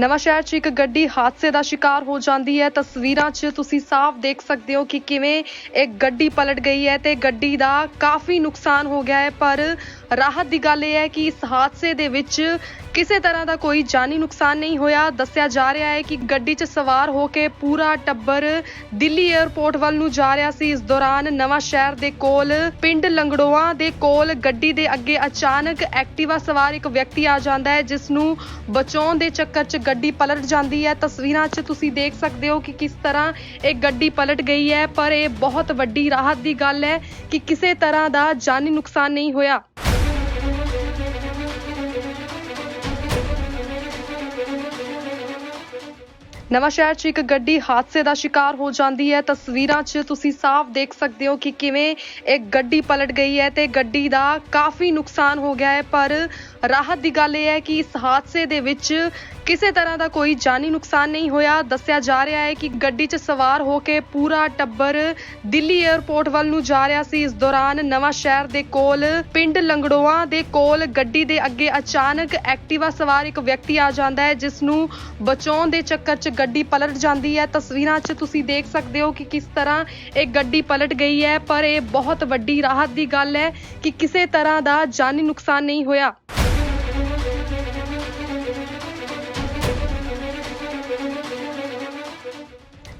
ਨਵਾਂ ਸ਼ਹਿਰ 'ਚ ਇੱਕ ਗੱਡੀ ਹਾਦਸੇ ਦਾ ਸ਼ਿਕਾਰ ਹੋ ਜਾਂਦੀ ਹੈ। ਤਸਵੀਰਾਂ 'ਚ ਤੁਸੀਂ ਸਾਫ਼ ਦੇਖ ਸਕਦੇ ਹੋ ਕਿ ਕਿਵੇਂ ਇੱਕ ਗੱਡੀ ਪਲਟ ਗਈ ਹੈ ਤੇ ਗੱਡੀ ਦਾ ਕਾਫੀ ਨੁਕਸਾਨ ਹੋ ਗਿਆ ਹੈ। ਪਰ ਰਾਹਤ ਦੀ ਗੱਲ ਇਹ ਹੈ ਕਿ ਇਸ ਹਾਦਸੇ ਦੇ ਵਿੱਚ ਕਿਸੇ ਤਰ੍ਹਾਂ ਦਾ ਕੋਈ ਜਾਨੀ ਨੁਕਸਾਨ ਨਹੀਂ ਹੋਇਆ। ਦੱਸਿਆ ਜਾ ਰਿਹਾ ਹੈ ਕਿ ਗੱਡੀ 'ਚ ਸਵਾਰ ਹੋ ਕੇ ਪੂਰਾ ਟੱਬਰ ਦਿੱਲੀ 에ਅਰਪੋਰਟ ਵੱਲ ਨੂੰ ਜਾ ਰਿਹਾ ਸੀ। ਇਸ ਦੌਰਾਨ ਨਵਾਂ ਸ਼ਹਿਰ ਦੇ ਕੋਲ, ਪਿੰਡ ਲੰਗੜੋਆ ਦੇ ਕੋਲ ਗੱਡੀ ਦੇ ਅੱਗੇ ਅਚਾਨਕ ਐਕਟਿਵਾ ਸਵਾਰ ਇੱਕ ਵਿਅਕਤੀ ਆ ਜਾਂਦਾ ਹੈ, ਜਿਸ ਨੂੰ ਬਚਾਉਣ ਦੇ ਚੱਕਰ 'ਚ ਗੱਡੀ ਪਲਟ ਜਾਂਦੀ ਹੈ। ਤਸਵੀਰਾਂ 'ਚ ਤੁਸੀਂ ਦੇਖ ਸਕਦੇ ਹੋ ਕਿ ਕਿਸ ਤਰ੍ਹਾਂ ਇਹ ਗੱਡੀ ਪਲਟ ਗਈ ਹੈ, ਪਰ ਇਹ ਬਹੁਤ ਵੱਡੀ ਰਾਹਤ ਦੀ ਗੱਲ ਹੈ ਕਿ ਕਿਸੇ ਤਰ੍ਹਾਂ ਦਾ ਜਾਨੀ ਨੁਕਸਾਨ ਨਹੀਂ ਹੋਇਆ। ਨਵਾਂ ਸ਼ਹਿਰ 'ਚ ਇੱਕ ਗੱਡੀ ਹਾਦਸੇ ਦਾ ਸ਼ਿਕਾਰ ਹੋ ਜਾਂਦੀ ਹੈ। ਤਸਵੀਰਾਂ 'ਚ ਤੁਸੀਂ ਸਾਫ਼ ਦੇਖ ਸਕਦੇ ਹੋ ਕਿ ਕਿਵੇਂ ਇੱਕ ਗੱਡੀ ਪਲਟ ਗਈ ਹੈ ਤੇ ਗੱਡੀ ਦਾ ਕਾਫੀ ਨੁਕਸਾਨ ਹੋ ਗਿਆ ਹੈ, ਪਰ ਰਾਹਤ ਦੀ ਗੱਲ ਇਹ ਹੈ ਕਿ ਇਸ ਹਾਦਸੇ ਦੇ ਵਿੱਚ ਕਿਸੇ ਤਰ੍ਹਾਂ ਦਾ ਕੋਈ ਜਾਨੀ ਨੁਕਸਾਨ ਨਹੀਂ ਹੋਇਆ। ਦੱਸਿਆ ਜਾ ਰਿਹਾ ਹੈ ਕਿ ਗੱਡੀ 'ਚ ਸਵਾਰ ਹੋ ਕੇ ਪੂਰਾ ਟੱਬਰ ਦਿੱਲੀ 에ਅਰਪੋਰਟ ਵੱਲ ਨੂੰ ਜਾ ਰਿਹਾ ਸੀ। ਇਸ ਦੌਰਾਨ ਨਵਾਂ ਸ਼ਹਿਰ ਦੇ ਕੋਲ, ਪਿੰਡ ਲੰਗੜੋਆ ਦੇ ਕੋਲ ਗੱਡੀ ਦੇ ਅੱਗੇ ਅਚਾਨਕ ਐਕਟਿਵਾ ਸਵਾਰ ਇੱਕ ਵਿਅਕਤੀ ਆ ਜਾਂਦਾ ਹੈ, ਜਿਸ ਨੂੰ ਬਚਾਉਣ ਦੇ ਚੱਕਰ 'ਚ ਗੱਡੀ ਪਲਟ ਜਾਂਦੀ ਹੈ। ਤਸਵੀਰਾਂ 'ਚ ਤੁਸੀਂ ਦੇਖ ਸਕਦੇ ਹੋ ਕਿ ਕਿਸ ਤਰ੍ਹਾਂ ਇਹ ਗੱਡੀ ਪਲਟ ਗਈ ਹੈ, ਪਰ ਇਹ ਬਹੁਤ ਵੱਡੀ ਰਾਹਤ ਦੀ ਗੱਲ ਹੈ ਕਿ ਕਿਸੇ ਤਰ੍ਹਾਂ ਦਾ ਜਾਨੀ ਨੁਕਸਾਨ ਨਹੀਂ ਹੋਇਆ।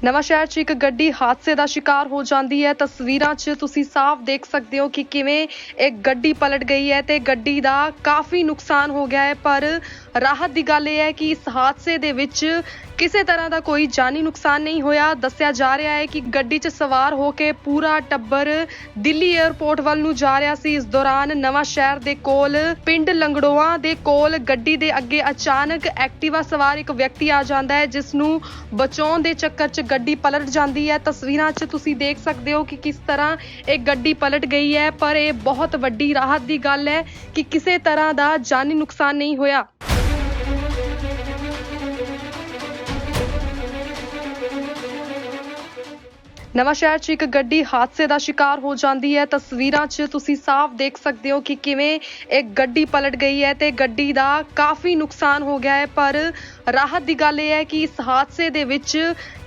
ਨਵਾਂ ਸ਼ਹਿਰ 'ਚ ਇੱਕ ਗੱਡੀ ਹਾਦਸੇ ਦਾ ਸ਼ਿਕਾਰ ਹੋ ਜਾਂਦੀ ਹੈ। ਤਸਵੀਰਾਂ 'ਚ ਤੁਸੀਂ ਸਾਫ਼ ਦੇਖ ਸਕਦੇ ਹੋ ਕਿ ਕਿਵੇਂ ਇੱਕ ਗੱਡੀ ਪਲਟ ਗਈ ਹੈ ਤੇ ਗੱਡੀ ਦਾ ਕਾਫੀ ਨੁਕਸਾਨ ਹੋ ਗਿਆ ਹੈ, ਪਰ ਰਾਹਤ ਦੀ ਗੱਲ ਇਹ ਹੈ ਕਿ ਇਸ ਹਾਦਸੇ ਦੇ ਵਿੱਚ ਕਿਸੇ ਤਰ੍ਹਾਂ ਦਾ ਕੋਈ ਜਾਨੀ ਨੁਕਸਾਨ ਨਹੀਂ ਹੋਇਆ। ਦੱਸਿਆ ਜਾ ਰਿਹਾ ਹੈ ਕਿ ਗੱਡੀ 'ਚ ਸਵਾਰ ਹੋ ਕੇ ਪੂਰਾ ਟੱਬਰ ਦਿੱਲੀ 에ਅਰਪੋਰਟ ਵੱਲ ਨੂੰ ਜਾ ਰਿਹਾ ਸੀ। ਇਸ ਦੌਰਾਨ ਨਵਾਂ ਸ਼ਹਿਰ ਦੇ ਕੋਲ, ਪਿੰਡ ਲੰਗੜੋਆ ਦੇ ਕੋਲ ਗੱਡੀ ਦੇ ਅੱਗੇ ਅਚਾਨਕ ਐਕਟਿਵਾ ਸਵਾਰ ਇੱਕ ਵਿਅਕਤੀ ਆ ਜਾਂਦਾ ਹੈ, ਜਿਸ ਨੂੰ ਬਚਾਉਣ ਦੇ ਚੱਕਰ 'ਚ ਗੱਡੀ ਪਲਟ ਜਾਂਦੀ ਹੈ। ਤਸਵੀਰਾਂ 'ਚ ਤੁਸੀਂ ਦੇਖ ਸਕਦੇ ਹੋ ਕਿ ਕਿਸ ਤਰ੍ਹਾਂ ਇਹ ਗੱਡੀ ਪਲਟ ਗਈ ਹੈ, ਪਰ ਇਹ ਬਹੁਤ ਵੱਡੀ ਰਾਹਤ ਦੀ ਗੱਲ ਹੈ ਕਿ ਕਿਸੇ ਤਰ੍ਹਾਂ ਦਾ ਜਾਨੀ ਨੁਕਸਾਨ ਨਹੀਂ ਹੋਇਆ। ਨਵਾਂ ਸ਼ਹਿਰ 'ਚ ਇੱਕ ਗੱਡੀ ਹਾਦਸੇ ਦਾ ਸ਼ਿਕਾਰ ਹੋ ਜਾਂਦੀ ਹੈ। ਤਸਵੀਰਾਂ 'ਚ ਤੁਸੀਂ ਸਾਫ਼ ਦੇਖ ਸਕਦੇ ਹੋ ਕਿ ਕਿਵੇਂ ਇੱਕ ਗੱਡੀ ਪਲਟ ਗਈ ਹੈ ਤੇ ਗੱਡੀ ਦਾ ਕਾਫੀ ਨੁਕਸਾਨ ਹੋ ਗਿਆ ਹੈ। ਪਰ ਰਾਹਤ ਦੀ ਗੱਲ ਇਹ ਹੈ ਕਿ ਇਸ ਹਾਦਸੇ ਦੇ ਵਿੱਚ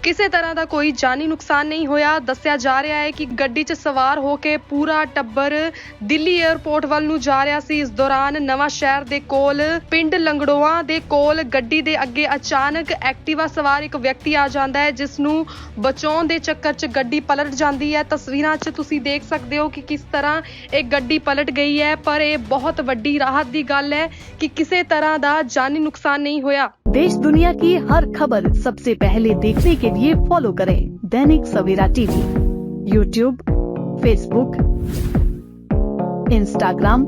ਕਿਸੇ ਤਰ੍ਹਾਂ ਦਾ ਕੋਈ ਜਾਨੀ ਨੁਕਸਾਨ ਨਹੀਂ ਹੋਇਆ। ਦੱਸਿਆ ਜਾ ਰਿਹਾ ਹੈ ਕਿ ਗੱਡੀ 'ਚ ਸਵਾਰ ਹੋ ਕੇ ਪੂਰਾ ਟੱਬਰ ਦਿੱਲੀ 에ਅਰਪੋਰਟ ਵੱਲ ਨੂੰ ਜਾ ਰਿਹਾ ਸੀ। ਇਸ ਦੌਰਾਨ ਨਵਾਂ ਸ਼ਹਿਰ ਦੇ ਕੋਲ, ਪਿੰਡ ਲੰਗੜੋਆਂ ਦੇ ਕੋਲ ਗੱਡੀ ਦੇ ਅੱਗੇ ਅਚਾਨਕ ਐਕਟਿਵਾ ਸਵਾਰ ਇੱਕ ਵਿਅਕਤੀ ਆ ਜਾਂਦਾ ਹੈ, ਜਿਸ ਨੂੰ ਬਚਾਉਣ ਦੇ ਚੱਕਰ 'ਚ ਗੱਡੀ ਪਲਟ ਜਾਂਦੀ ਹੈ। ਤਸਵੀਰਾਂ 'ਚ ਤੁਸੀਂ ਦੇਖ ਸਕਦੇ ਹੋ ਕਿ ਕਿਸ ਤਰ੍ਹਾਂ ਇਹ ਗੱਡੀ ਪਲਟ ਗਈ ਹੈ, ਪਰ ਇਹ ਬਹੁਤ ਵੱਡੀ ਰਾਹਤ ਦੀ ਗੱਲ ਹੈ ਕਿ ਕਿਸੇ ਤਰ੍ਹਾਂ ਦਾ ਜਾਨੀ ਨੁਕਸਾਨ ਨਹੀਂ ਹੋਇਆ। देश दुनिया की हर खबर सबसे पहले देखने के लिए फॉलो करें Dainik Savera TV YouTube Facebook Instagram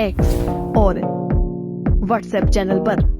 X और व्हाट्सएप चैनल पर।